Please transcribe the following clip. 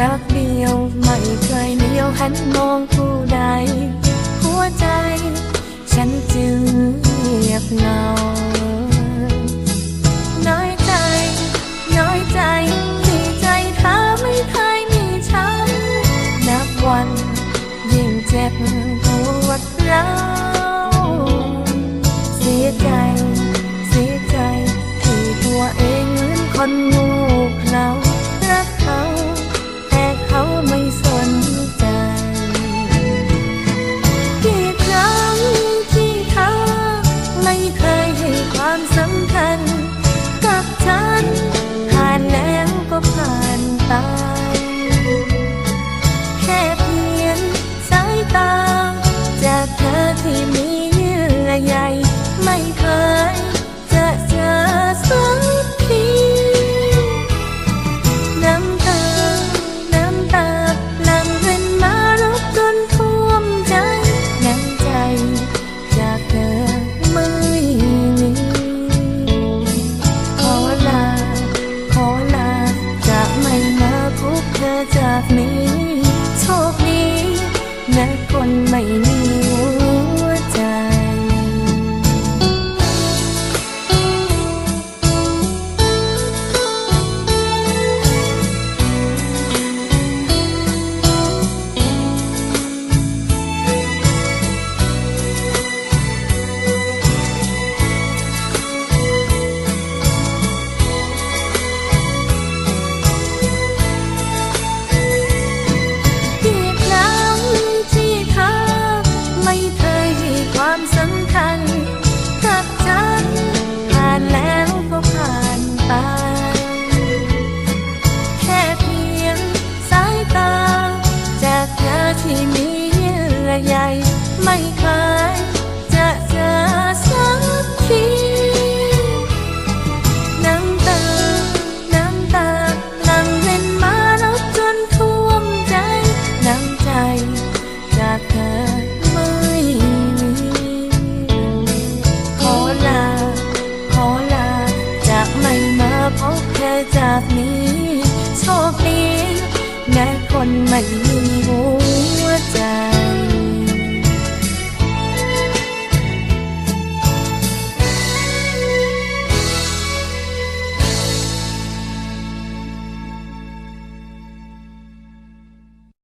รักเดียว ไม่เคยเดียวหันมองผู้ใด หัวใจ ฉันจึงเงียบเหงาน้อยใจ น้อยใจที่ใจเธอไม่เคยมีฉัน นับวัน ยิ่งเจ็บปวดเร้าเสียใจ เสียใจ ที่ตัวเองเหมือนคนงูเขลา ความสำคัญ ไม่มีากนี้โชคดีแม้คนไม่มีหัวใจ